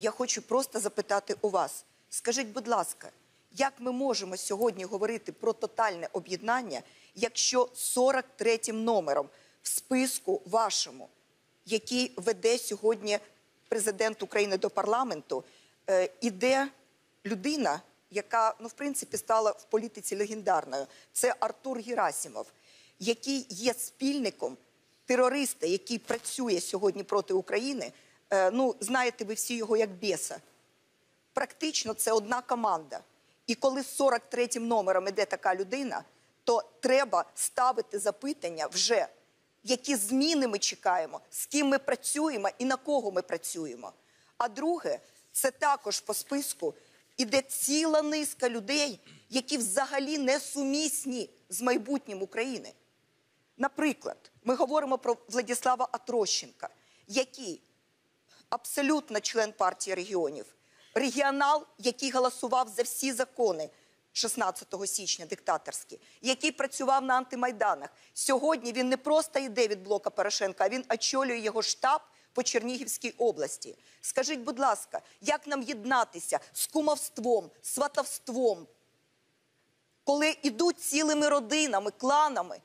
Я хочу просто запитати у вас. Скажіть, будь ласка, як ми можемо сьогодні говорити про тотальне об'єднання, якщо 43-м номером в списку вашому, який веде сьогодні президент України до парламенту, е, іде людина, яка, ну, в принципі, стала в політиці легендарною. Це Артур Герасимов, який є спільником терориста, який працює сьогодні проти України. Е, ну, знаєте ви всі його як біса. Практично це одна команда. І коли з 43-м номером іде така людина, то треба ставити запитання вже, які зміни ми чекаємо, з ким ми працюємо і на кого ми працюємо. А друге, це також по списку іде ціла низка людей, які взагалі не сумісні з майбутнім України. Наприклад, ми говоримо про Владислава Атрощенка, який абсолютно член партії регіонів, регіонал, який голосував за всі закони 16 січня диктаторські, який працював на антимайданах. Сьогодні він не просто йде від блока Порошенка, а він очолює його штаб по Чернігівській області. Скажіть, будь ласка, як нам єднатися з кумовством, сватовством, коли йдуть цілими родинами, кланами?